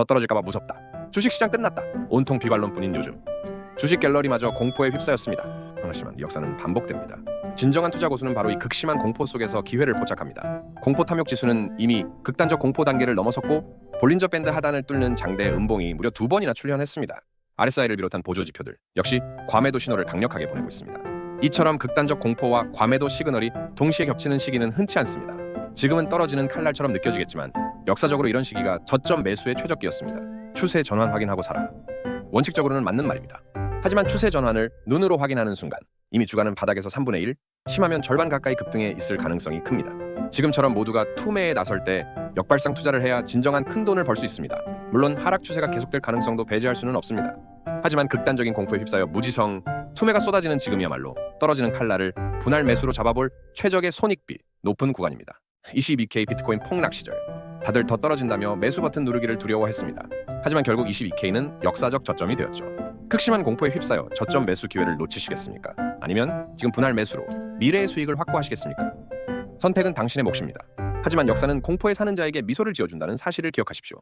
더 떨어질까봐 무섭다. 주식시장 끝났다. 온통 비관론뿐인 요즘. 주식 갤러리마저 공포에 휩싸였습니다. 이 역사는 반복됩니다. 진정한 투자 고수는 바로 이 극심한 공포 속에서 기회를 포착합니다. 공포 탐욕 지수는 이미 극단적 공포 단계를 넘어섰고 볼린저 밴드 하단을 뚫는 장대 음봉이 무려 두 번이나 출현했습니다. RSI를 비롯한 보조 지표들 역시 과매도 신호를 강력하게 보내고 있습니다. 이처럼 극단적 공포와 과매도 시그널이 동시에 겹치는 시기는 흔치 않습니다. 지금은 떨어지는 칼날처럼 느껴지겠지만 역사적으로 이런 시기가 저점 매수의 최적기였습니다. 추세 전환 확인하고 살아. 원칙적으로는 맞는 말입니다. 하지만 추세 전환을 눈으로 확인하는 순간 이미 주가는 바닥에서 3분의 1, 심하면 절반 가까이 급등해 있을 가능성이 큽니다. 지금처럼 모두가 투매에 나설 때 역발상 투자를 해야 진정한 큰 돈을 벌 수 있습니다. 물론 하락 추세가 계속될 가능성도 배제할 수는 없습니다. 하지만 극단적인 공포에 휩싸여 무지성, 투매가 쏟아지는 지금이야말로 떨어지는 칼날을 분할 매수로 잡아볼 최적의 손익비 높은 구간입니다. 22K 비트코인 폭락 시절 다들 더 떨어진다며 매수 버튼 누르기를 두려워했습니다. 하지만 결국 22K는 역사적 저점이 되었죠. 극심한 공포에 휩싸여 저점 매수 기회를 놓치시겠습니까? 아니면 지금 분할 매수로 미래의 수익을 확보하시겠습니까? 선택은 당신의 몫입니다. 하지만 역사는 공포에 사는 자에게 미소를 지어준다는 사실을 기억하십시오.